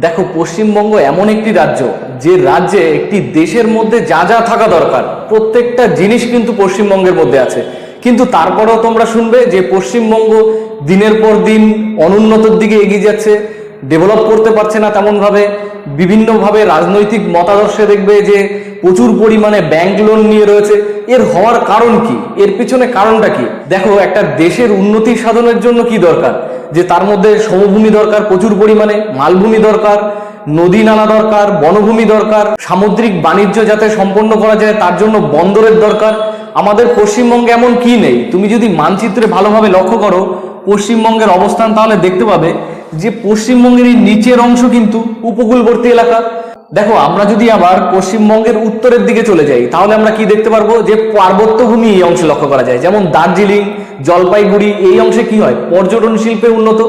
দেখো, পশ্চিমবঙ্গ এমন একটি রাজ্য যে রাজ্যে একটি দেশের মধ্যে যা যা থাকা দরকার, প্রত্যেকটা জিনিস কিন্তু পশ্চিমবঙ্গের মধ্যে আছে। কিন্তু তারপরেও তোমরা শুনবে যে পশ্চিমবঙ্গ দিনের পর দিন অনুন্নতর দিকে এগিয়ে যাচ্ছে ডেভেলপ করতে পারছে না তেমনভাবে। বিভিন্নভাবে রাজনৈতিক মতাদর্শে দেখবে যে প্রচুর পরিমাণে ব্যাংক লোন নিয়ে রয়েছে। এর হওয়ার কারণ কি? এর পিছনে কারণটা কি? দেখো, একটা দেশের উন্নতি সাধনের জন্য কি দরকার? যে তার মধ্যে সমভূমি দরকার, প্রচুর পরিমাণে মালভূমি দরকার, নদী নালা দরকার, বনভূমি দরকার, সামুদ্রিক বাণিজ্য যাতে সম্পন্ন করা যায়, তার জন্য বন্দরের দরকার। আমাদের পশ্চিমবঙ্গে এমন কি নেই? তুমি যদি মানচিত্রে ভালোভাবে লক্ষ্য করো, পশ্চিমবঙ্গের অবস্থান তাহলে দেখতে পাবে যে পশ্চিমবঙ্গের এই নিচের অংশ কিন্তু উপকূলবর্তী এলাকা। দেখো, আমরা যদি আবার পশ্চিমবঙ্গের উত্তরের দিকে চলে যাই, তাহলে আমরা কি দেখতে পারব? যে পার্বত্য ভূমি এই অংশে লক্ষ্য করা যায়। যেমন দার্জিলিং, জলপাইগুড়ি, এই অংশে কি হয়? পর্যটন শিল্পে উন্নত।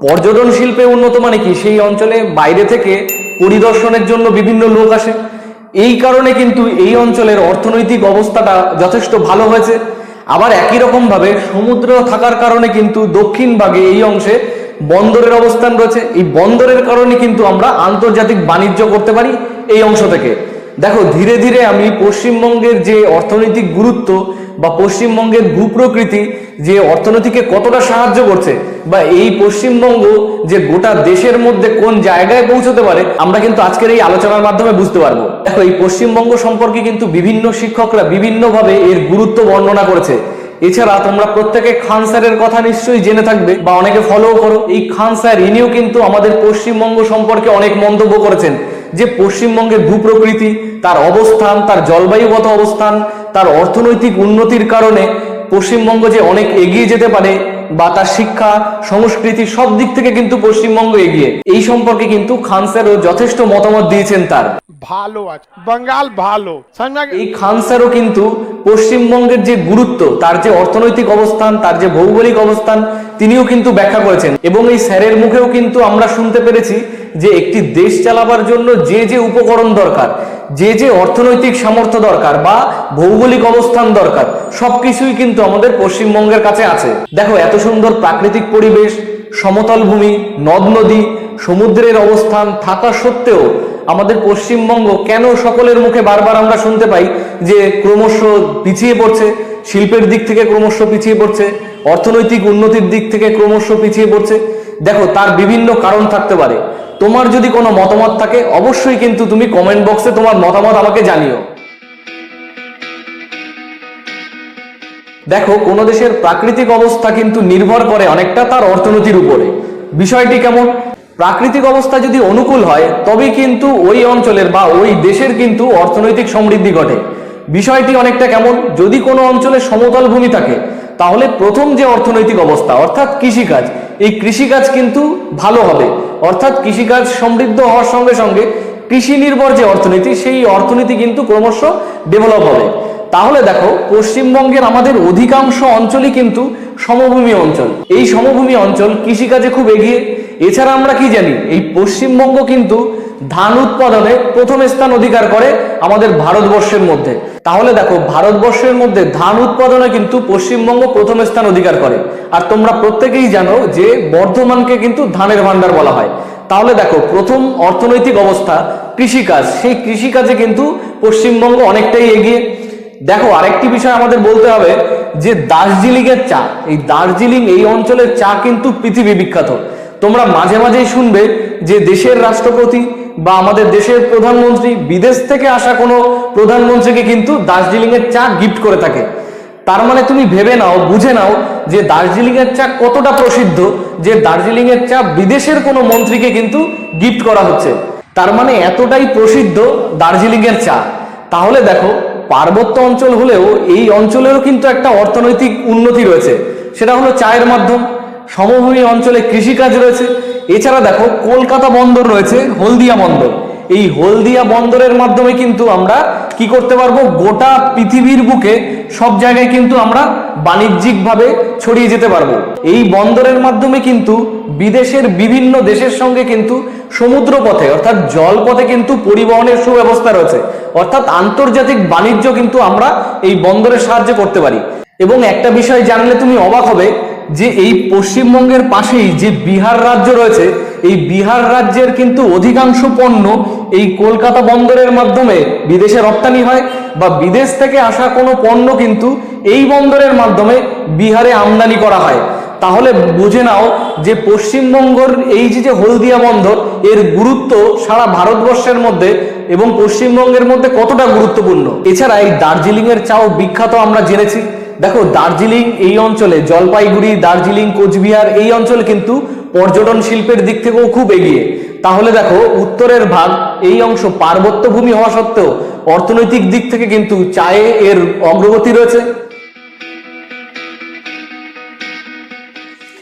পর্যটন শিল্পে উন্নত মানে কি? সেই অঞ্চলে বাইরে থেকে পরিদর্শনের জন্য বিভিন্ন লোক আসে। এই কারণে কিন্তু এই অঞ্চলের অর্থনৈতিক অবস্থাটা যথেষ্ট ভালো হয়েছে। আবার একই রকম ভাবে সমুদ্র থাকার কারণে কিন্তু দক্ষিণ ভাগে এই অংশে বন্দরের অবস্থান রয়েছে। এই বন্দরের কারণে কিন্তু আমরা আন্তর্জাতিক বাণিজ্য করতে পারি এই অংশ থেকে। দেখো, ধীরে ধীরে আমি পশ্চিমবঙ্গের যে অর্থনৈতিক গুরুত্ব বা পশ্চিমবঙ্গের ভূপ্রকৃতি যে অর্থনীতিকে কতটা সাহায্য করছে বা এই পশ্চিমবঙ্গ যে গোটা দেশের মধ্যে কোন জায়গায় পৌঁছতে পারে, আমরা কিন্তু আজকের এই আলোচনার মাধ্যমে বুঝতে পারব। দেখো, এই পশ্চিমবঙ্গ সম্পর্কে কিন্তু বিভিন্ন শিক্ষকরা বিভিন্নভাবে এর গুরুত্ব বর্ণনা করেছে। এছাড়া তোমরা প্রত্যেকে খান স্যারের কথা নিশ্চয়ই জেনে থাকবে বা অনেকে ফলো করো। এই খান স্যার, ইনিও কিন্তু আমাদের পশ্চিমবঙ্গ সম্পর্কে অনেক মন্তব্য করেছেন যে পশ্চিমবঙ্গের ভূপ্রকৃতি, তার অবস্থান, তার জলবায়ুগত অবস্থান, তার অর্থনৈতিক উন্নতির কারণে পশ্চিমবঙ্গ যে অনেক এগিয়ে যেতে পারে বা তার শিক্ষা, সংস্কৃতি সব দিক থেকে কিন্তু পশ্চিমবঙ্গ এগিয়ে। এই সম্পর্কে কিন্তু খান স্যারও যথেষ্ট মতামত দিয়েছেন তার। ভালো আছে বাঙ্গাল ভালো। এই খান স্যারও কিন্তু পশ্চিমবঙ্গের যে গুরুত্ব, তার যে অর্থনৈতিক অবস্থান, তার যে ভৌগোলিক অবস্থান, তিনিও কিন্তু ব্যাখ্যা করেছেন। এবং এই স্যারের মুখেও কিন্তু আমরা শুনতে পেরেছি যে একটি দেশ চালাবার জন্য যে যে উপকরণ দরকার, যে যে অর্থনৈতিক সামর্থ্য দরকার বা ভৌগোলিক অবস্থান দরকার, সবকিছুই কিন্তু আমাদের পশ্চিমবঙ্গের কাছে আছে। দেখো, এত সুন্দর প্রাকৃতিক পরিবেশ, সমতল ভূমি, নদ নদী, সমুদ্রের অবস্থান থাকা সত্ত্বেও আমাদের পশ্চিমবঙ্গ কেন সকলের মুখে বারবার আমরা শুনতে পাই যে ক্রমশ পিছিয়ে পড়ছে, শিল্পের দিক থেকে ক্রমশ পিছিয়ে পড়ছে, অর্থনৈতিক উন্নতির দিক থেকে ক্রমশ পিছিয়ে পড়ছে। দেখো, তার বিভিন্ন কারণ থাকতে পারে। তোমার যদি কোনো মতামত থাকে, অবশ্যই কিন্তু তুমি কমেন্ট বক্সে তোমার মতামত আমাকে জানিও। দেখো, কোনো দেশের প্রাকৃতিক অবস্থা কিন্তু নির্ভর করে অনেকটা তার অর্থনীতির উপরে। বিষয়টি কেমন? প্রাকৃতিক অবস্থা যদি অনুকূল হয় তবে কিন্তু ওই অঞ্চলের বা ওই দেশের কিন্তু অর্থনৈতিক সমৃদ্ধি ঘটে। বিষয়টি অনেকটা কেমন? যদি কোনো অঞ্চলে সমতল ভূমি থাকে, তাহলে প্রথম যে অর্থনৈতিক অবস্থা, অর্থাৎ কৃষিকাজ, এই কৃষিকাজ কিন্তু ভালো হবে। অর্থাৎ কৃষিকাজ সমৃদ্ধ হওয়ার সঙ্গে সঙ্গে কৃষি নির্ভর যে অর্থনীতি, সেই অর্থনীতি কিন্তু ক্রমশ ডেভেলপ হবে। তাহলে দেখো, পশ্চিমবঙ্গের আমাদের অধিকাংশ অঞ্চলই কিন্তু সমভূমি অঞ্চল। এই সমভূমি অঞ্চল কৃষিকাজে খুব এগিয়ে। এছাড়া আমরা কি জানি, এই পশ্চিমবঙ্গ কিন্তু ধান উৎপাদনে প্রথম স্থান অধিকার করে আমাদের ভারতবর্ষের মধ্যে। তাহলে দেখো, ভারতবর্ষের মধ্যে ধান উৎপাদনে কিন্তু পশ্চিমবঙ্গ প্রথম স্থান অধিকার করে। আর তোমরা প্রত্যেকেই জানো যে বর্ধমানকে কিন্তু ধানের ভান্ডার বলা হয়। তাহলে দেখো, প্রথম অর্থনৈতিক অবস্থা কৃষিকাজ। সেই কৃষিকাজে কিন্তু পশ্চিমবঙ্গ অনেকটাই এগিয়ে। দেখো, আরেকটি বিষয় আমাদের বলতে হবে যে দার্জিলিং এর চা, এই দার্জিলিং এই অঞ্চলের চা কিন্তু পৃথিবী বিখ্যাত। তোমরা মাঝে মাঝেই শুনবে যে দেশের রাষ্ট্রপতি বা আমাদের দেশের প্রধানমন্ত্রী বিদেশ থেকে আসা কোনো প্রধানমন্ত্রীকে কিন্তু দার্জিলিং এর চা গিফট করে থাকে। তার মানে তুমি ভেবে নাও, বুঝে নাও যে দার্জিলিং এর চা কতটা প্রসিদ্ধ, যে দার্জিলিং এর চা বিদেশের কোনো মন্ত্রীকে কিন্তু গিফট করা হচ্ছে। তার মানে এতটাই প্রসিদ্ধ দার্জিলিং এর চা। তাহলে দেখো পার্বত্য অঞ্চল হলেও এই অঞ্চলেরও কিন্তু একটা অর্থনৈতিক উন্নতি রয়েছে। সেটা হলো চায়ের মাধ্যম, সমভূমি অঞ্চলে কৃষিকাজ রয়েছে। এছাড়া দেখো, কলকাতা বন্দর রয়েছে, হলদিয়া বন্দর। এই হলদিয়া বন্দরের মাধ্যমে কিন্তু আমরা কি করতে পারব? গোটা পৃথিবীর বুকে সব জায়গায় কিন্তু আমরা বাণিজ্যিকভাবে ছড়িয়ে যেতে পারব। এই বন্দরের মাধ্যমে কিন্তু বিদেশের বিভিন্ন দেশের সঙ্গে কিন্তু সমুদ্র পথে অর্থাৎ জল পথে কিন্তু পরিবহনের সুব্যবস্থা রয়েছে। অর্থাৎ আন্তর্জাতিক বাণিজ্য কিন্তু আমরা এই বন্দরের সাহায্যে করতে পারি। এবং একটা বিষয় জানলে তুমি অবাক হবে যে এই পশ্চিমবঙ্গের পাশেই যে বিহার রাজ্য রয়েছে, এই বিহার রাজ্যের কিন্তু অধিকাংশ পণ্য এই কলকাতা বন্দরের মাধ্যমে বিদেশে রপ্তানি হয় বা বিদেশ থেকে আসা কোনো পণ্য কিন্তু এই বন্দরের মাধ্যমে বিহারে আমদানি করা হয়। তাহলে বুঝে নাও যে পশ্চিমবঙ্গর এই যে হলদিয়া বন্দর, এর গুরুত্ব সারা ভারতবর্ষের মধ্যে এবং পশ্চিমবঙ্গের মধ্যে কতটা গুরুত্বপূর্ণ? এছাড়া এই দার্জিলিং এর চাও বিখ্যাত আমরা জেনেছি। দেখো, দার্জিলিং এই অঞ্চলে, জলপাইগুড়ি, দার্জিলিং, কোচবিহার এই অঞ্চল কিন্তু পর্যটন শিল্পের দিক থেকেও খুব এগিয়ে। তাহলে দেখো, উত্তরের ভাগ এই অংশ পার্বত্য ভূমি হওয়া সত্ত্বেও অর্থনৈতিক দিক থেকে কিন্তু চায়ে এর অগ্রগতি রয়েছে।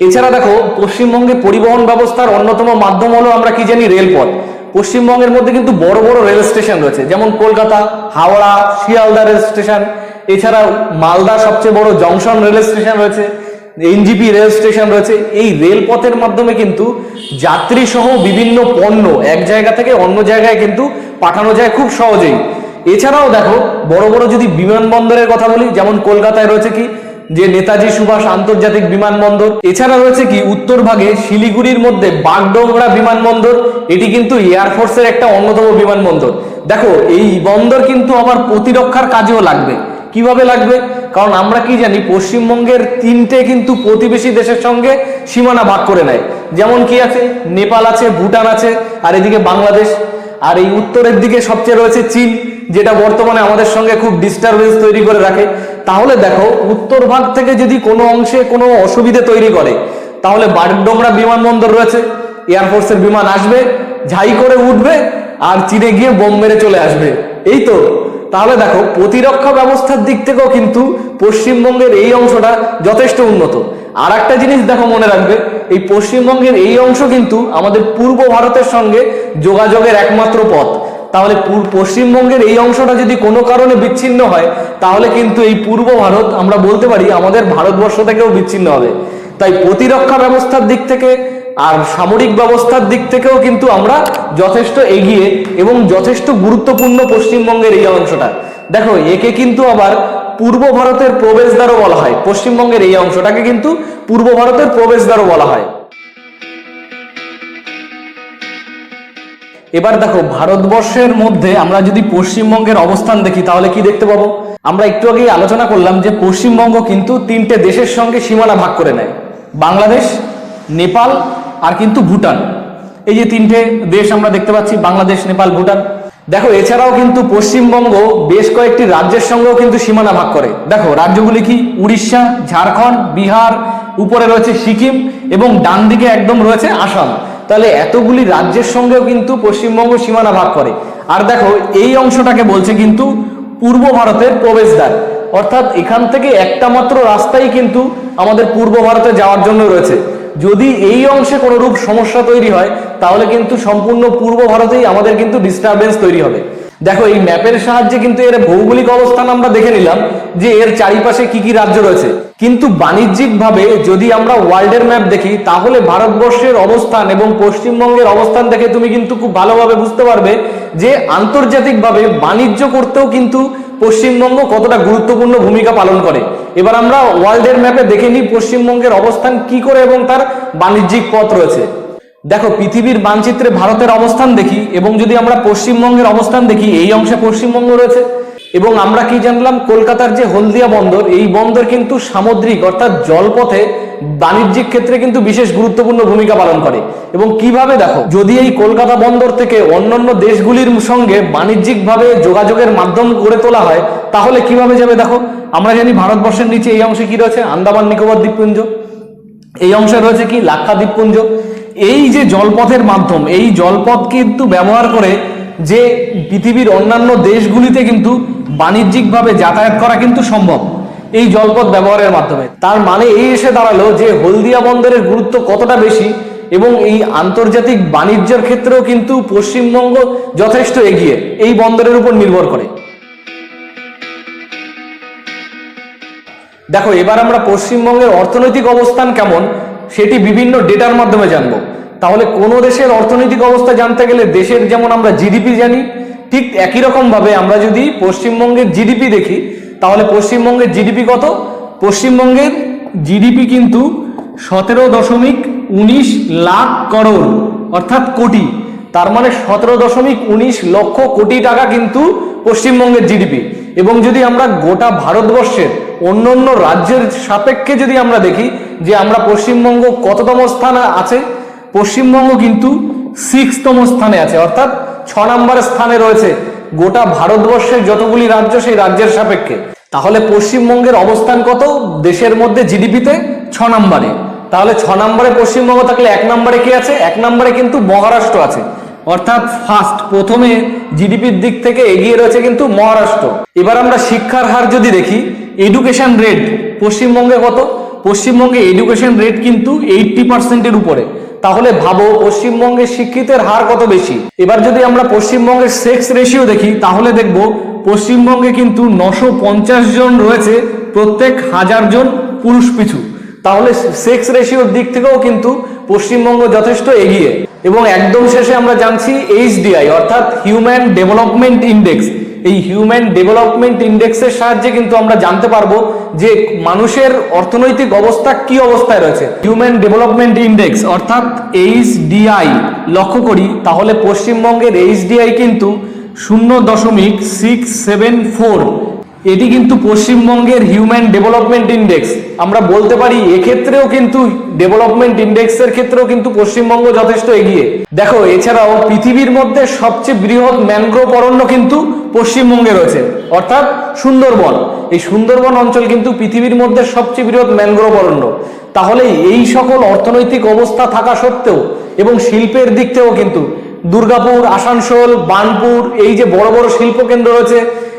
এছাড়া দেখো, পশ্চিমবঙ্গে পরিবহন ব্যবস্থার অন্যতম মাধ্যম হলো আমরা কি জানি রেলপথ। পশ্চিমবঙ্গের মধ্যে কিন্তু বড় বড় রেল স্টেশন রয়েছে, যেমন কলকাতা, হাওড়া, শিয়ালদা রেল স্টেশন। এছাড়া মালদা সবচেয়ে বড় জংশন রেল স্টেশন রয়েছে, এনজিপি রেল স্টেশন রয়েছে। এই রেলপথের মাধ্যমে কিন্তু যাত্রী সহ বিভিন্ন পণ্য এক জায়গা থেকে অন্য জায়গায় কিন্তু পাঠানো যায় খুব সহজেই। এছাড়াও দেখো, বড় বড় যদি বিমানবন্দরের কথা বলি, যেমন কলকাতায় রয়েছে কি যে নেতাজি সুভাষ আন্তর্জাতিক বিমানবন্দর। এছাড়া রয়েছে কি, উত্তর ভাগে শিলিগুড়ির মধ্যে বাগডোগরা বিমানবন্দর। এটি কিন্তু এয়ারফোর্সের একটা অন্যতম বিমানবন্দর। দেখো, এই বন্দর কিন্তু আবার প্রতিরক্ষার কাজেও লাগবে। কীভাবে লাগবে? কারণ আমরা কি জানি, পশ্চিমবঙ্গের তিনটে কিন্তু প্রতিবেশী দেশের সঙ্গে সীমানা ভাগ করে নেয়। যেমন কি আছে, নেপাল আছে, ভুটান আছে, আর এদিকে বাংলাদেশ। আর এই উত্তরের দিকে সবচেয়ে রয়েছে চীন, যেটা বর্তমানে আমাদের সঙ্গে খুব ডিস্টারবেন্স তৈরি করে রাখে। তাহলে দেখো, উত্তর ভাগ থেকে যদি কোনো অংশে কোনো অসুবিধে তৈরি করে, তাহলে বাগডোগরা বিমানবন্দর রয়েছে এয়ারফোর্সের বিমান আসবে, ঝাই করে উঠবে, আর চীনে গিয়ে বোম মেরে চলে আসবে। এই তো, তাহলে দেখো, প্রতিরক্ষা ব্যবস্থার দিক থেকেও কিন্তু পশ্চিমবঙ্গের এই অংশটা যথেষ্ট উন্নত। আর একটা জিনিস দেখো মনে রাখবে, এই পশ্চিমবঙ্গের এই অংশ কিন্তু আমাদের পূর্ব ভারতের সঙ্গে যোগাযোগের একমাত্র পথ। তাহলে পশ্চিমবঙ্গের এই অংশটা যদি কোনো কারণে বিচ্ছিন্ন হয়, তাহলে কিন্তু এই পূর্ব ভারত আমরা বলতে পারি আমাদের ভারতবর্ষ থেকেও বিচ্ছিন্ন হবে। তাই প্রতিরক্ষা ব্যবস্থার দিক থেকে আর সামরিক ব্যবস্থার দিক থেকেও কিন্তু আমরা যথেষ্ট এগিয়ে এবং যথেষ্ট গুরুত্বপূর্ণ পশ্চিমবঙ্গের এই অংশটা। দেখো, একে কিন্তু আবার পূর্ব ভারতের প্রবেশদ্বারও বলা হয়। পশ্চিমবঙ্গের এই অংশটাকে কিন্তু পূর্ব ভারতের প্রবেশদ্বারও বলা হয়। এবার দেখো, ভারতবর্ষের মধ্যে আমরা যদি পশ্চিমবঙ্গের অবস্থান দেখি, তাহলে কি দেখতে পাবো? আমরা একটু আগেই আলোচনা করলাম যে পশ্চিমবঙ্গ কিন্তু তিনটে দেশের সঙ্গে সীমানা ভাগ করে নেয়। বাংলাদেশ, নেপাল আর কিন্তু ভুটান। এই যে তিনটে দেশ আমরা দেখতে পাচ্ছি, বাংলাদেশ, নেপাল, ভুটান। দেখো, এছাড়াও কিন্তু পশ্চিমবঙ্গ বেশ কয়েকটি রাজ্যের সঙ্গেও কিন্তু সীমানা ভাগ করে। দেখো, রাজ্যগুলি কি? উড়িষ্যা, ঝাড়খণ্ড, বিহার, উপরে রয়েছে সিকিম এবং ডান দিকে একদম রয়েছে আসাম। তাহলে এতগুলি রাজ্যের সঙ্গেও কিন্তু পশ্চিমবঙ্গ সীমানা ভাগ করে। আর দেখো, এই অংশটাকে বলছে কিন্তু পূর্ব ভারতের প্রবেশদ্বার। অর্থাৎ এখান থেকে একটা মাত্র রাস্তাই কিন্তু আমাদের পূর্ব ভারতে যাওয়ার জন্য রয়েছে। যদি এই অংশে কোনো রূপ সমস্যা তৈরি হয়, তাহলে কিন্তু সম্পূর্ণ পূর্ব ভারতেই আমাদের কিন্তু ডিস্টারবেন্স তৈরি হবে। দেখো, এই ম্যাপের সাহায্যে কিন্তু এর ভৌগোলিক অবস্থান আমরা দেখে নিলাম যে এর চারিপাশে কি কি রাজ্য রয়েছে। কিন্তু বাণিজ্যিকভাবে যদি আমরা ওয়ার্ল্ডের ম্যাপ দেখি, তাহলে ভারতবর্ষের অবস্থান এবং পশ্চিমবঙ্গের অবস্থান দেখে তুমি কিন্তু খুব ভালোভাবে বুঝতে পারবে যে আন্তর্জাতিকভাবে বাণিজ্য করতেও কিন্তু পশ্চিমবঙ্গ কতটা গুরুত্বপূর্ণ ভূমিকা পালন করে। এবার আমরা ওয়ার্ল্ডের ম্যাপে দেখে নিই পশ্চিমবঙ্গের অবস্থান কি করে এবং তার বাণিজ্যিক পথ রয়েছে। দেখো, পৃথিবীর মানচিত্রে ভারতের অবস্থান দেখি এবং যদি আমরা পশ্চিমবঙ্গের অবস্থান দেখি, এই অংশে পশ্চিমবঙ্গ রয়েছে। এবং আমরা কি জানলাম, কলকাতার যে হলদিয়া বন্দর, এই বন্দর কিন্তু সামুদ্রিক, অর্থাৎ জলপথে বাণিজ্যিক ক্ষেত্রে কিন্তু বিশেষ গুরুত্বপূর্ণ ভূমিকা পালন করে। এবং কীভাবে দেখো, যদি এই কলকাতা বন্দর থেকে অন্যান্য দেশগুলির সঙ্গে বাণিজ্যিকভাবে যোগাযোগের মাধ্যম গড়ে তোলা হয়, তাহলে কীভাবে যাবে দেখো? আমরা জানি ভারতবর্ষের নিচে এই অংশে কি রয়েছে? আন্দামান, নিকোবর দ্বীপপুঞ্জ। এই অংশে রয়েছে কি? লাক্ষা দ্বীপপুঞ্জ এই যে জলপথের মাধ্যম, এই জলপথ কিন্তু ব্যবহার করে যে পৃথিবীর অন্যান্য দেশগুলিতে কিন্তু বাণিজ্যিকভাবে যাতায়াত করা কিন্তু সম্ভব। এই জলপথ ব্যবহারের মাধ্যমে। তার মানে এই এসে দাঁড়াল যে হলদিয়া বন্দরের গুরুত্ব কতটা বেশি এবং এই আন্তর্জাতিক বাণিজ্যের ক্ষেত্রেও কিন্তু পশ্চিমবঙ্গ যথেষ্ট এগিয়ে, এই বন্দরের উপর নির্ভর করে। দেখো, এবার আমরা পশ্চিমবঙ্গের অর্থনৈতিক অবস্থান কেমন, সেটি বিভিন্ন ডেটার মাধ্যমে জানব। তাহলে কোনো দেশের অর্থনৈতিক অবস্থা জানতে গেলে দেশের যেমন আমরা জিডিপি জানি, ঠিক একই রকম ভাবে আমরা যদি পশ্চিমবঙ্গের জিডিপি দেখি তাহলে পশ্চিমবঙ্গের জিডিপি কত? পশ্চিমবঙ্গের জিডিপি কিন্তু সতেরো দশমিক উনিশ লাখ করোড়, অর্থাৎ কোটি। তার মানে সতেরো দশমিক উনিশ লক্ষ কোটি টাকা কিন্তু পশ্চিমবঙ্গের জিডিপি এবং যদি আমরা গোটা ভারতবর্ষের অন্য অন্য রাজ্যের সাপেক্ষে যদি আমরা দেখি যে আমরা পশ্চিমবঙ্গ কততম স্থানে আছে, পশ্চিমবঙ্গ কিন্তু সিক্সতম স্থানে আছে, অর্থাৎ ছ নম্বর স্থানে রয়েছে গোটা ভারতবর্ষের যতগুলি রাজ্য সেই রাজ্যের সাপেক্ষে। তাহলে পশ্চিমবঙ্গের অবস্থান কত? দেশের মধ্যে জিডিপিতে ছ নম্বরে। তাহলে ছ নম্বরে পশ্চিমবঙ্গ থাকলে এক নম্বরে কি আছে? এক নম্বরে কিন্তু মহারাষ্ট্র আছে। অর্থাৎ ফার্স্ট প্রথমে জিডিপির দিক থেকে এগিয়ে রয়েছে কিন্তু মহারাষ্ট্র। এবার আমরা শিক্ষার হার যদি দেখি এডুকেশন রেট পশ্চিমবঙ্গে কত? পশ্চিমবঙ্গে এডুকেশন রেট কিন্তু এইটটি পার্সেন্টের উপরে। তাহলে ভাবো পশ্চিমবঙ্গের শিক্ষিতের হার কত বেশি? এবার যদি আমরা পশ্চিমবঙ্গের সেক্স রেশিও দেখি, তাহলে দেখব পশ্চিমবঙ্গে কিন্তু নশো পঞ্চাশ জন রয়েছে, প্রত্যেক হাজার জন পুরুষ পিছু। তাহলে সেক্স রেশিওর দিক থেকেও কিন্তু পশ্চিমবঙ্গ যথেষ্ট এগিয়ে। এবং একদম শেষে আমরা জানছি এইচডিআই অর্থাৎ হিউম্যান ডেভেলপমেন্ট ইন্ডেক্স এই হিউম্যান ডেভেলপমেন্ট ইন্ডেক্সের সাহায্যে কিন্তু আমরা জানতে পারব যে মানুষের অর্থনৈতিক অবস্থা কি অবস্থায় রয়েছে। হিউম্যান ডেভেলপমেন্ট ইন্ডেক্স অর্থাৎ এইচডিআই লক্ষ্য করি, তাহলে পশ্চিমবঙ্গের এইচডিআই কিন্তু শূন্য দশমিক সিক্স সেভেন ফোর এটি কিন্তু পশ্চিমবঙ্গের হিউম্যান ডেভেলপমেন্ট ইন্ডেক্স আমরা বলতে পারি, এক্ষেত্রেও কিন্তু ডেভেলপমেন্ট ইন্ডেক্সের ক্ষেত্রেও কিন্তু পশ্চিমবঙ্গ যথেষ্ট এগিয়ে। দেখো, এছাড়াও পৃথিবীর মধ্যে সবচেয়ে বৃহৎ ম্যানগ্রোভ অরণ্য কিন্তু পশ্চিমবঙ্গে রয়েছে, অর্থাৎ সুন্দরবন। এই সুন্দরবন অঞ্চল কিন্তু পৃথিবীর মধ্যে সবচেয়ে বৃহৎ ম্যানগ্রোভ অরণ্য। তাহলে এই সকল অর্থনৈতিক অবস্থা থাকা সত্ত্বেও এবং শিল্পের দিক থেকেও কিন্তু দুর্গাপুর, আসানসোল, বার্নপুর, এই যে বড় বড় শিল্প কেন্দ্র রয়েছে,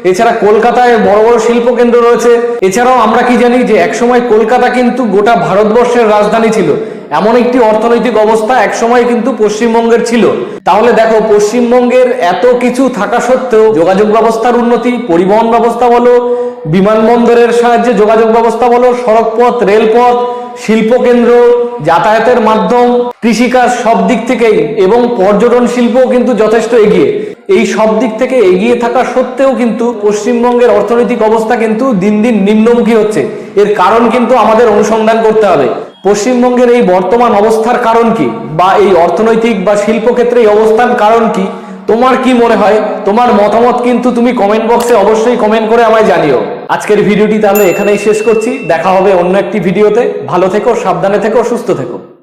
এছাড়া কলকাতায় বড় বড় শিল্প কেন্দ্র রয়েছে। এছাড়াও আমরা কি জানি যে একসময় কলকাতা কিন্তু গোটা ভারতবর্ষের রাজধানী ছিল। এমন একটি অর্থনৈতিক অবস্থা একসময় কিন্তু পশ্চিমবঙ্গের ছিল। তাহলে দেখো, পশ্চিমবঙ্গের এত কিছু থাকা সত্ত্বেও যোগাযোগ ব্যবস্থার উন্নতি, পরিবহন ব্যবস্থা বলো, বিমানবন্দরের সাহায্যে যোগাযোগ ব্যবস্থা বলো, সড়কপথ, রেলপথ শিল্প কেন্দ্র যাতায়াতের মাধ্যম, কৃষিকাজ সব দিক থেকেই এবং পর্যটন শিল্পও কিন্তু যথেষ্ট এগিয়ে। এই সব দিক থেকে এগিয়ে থাকা সত্ত্বেও কিন্তু পশ্চিমবঙ্গের অর্থনৈতিক অবস্থা কিন্তু দিন দিন নিম্নমুখী হচ্ছে। এর কারণ কিন্তু আমাদের অনুসন্ধান করতে হবে। পশ্চিমবঙ্গের এই বর্তমান অবস্থার কারণ কি বা এই অর্থনৈতিক বা শিল্পক্ষেত্রে এই অবস্থান কারণ কি, তোমার কি মনে হয়? তোমার মতামত কিন্তু তুমি কমেন্ট বক্সে অবশ্যই কমেন্ট করে আমায় জানিও। আজকের ভিডিওটি তাহলে এখানেই শেষ করছি। দেখা হবে অন্য একটি ভিডিওতে। ভালো থেকো, সাবধানে থেকো, সুস্থ থেকো।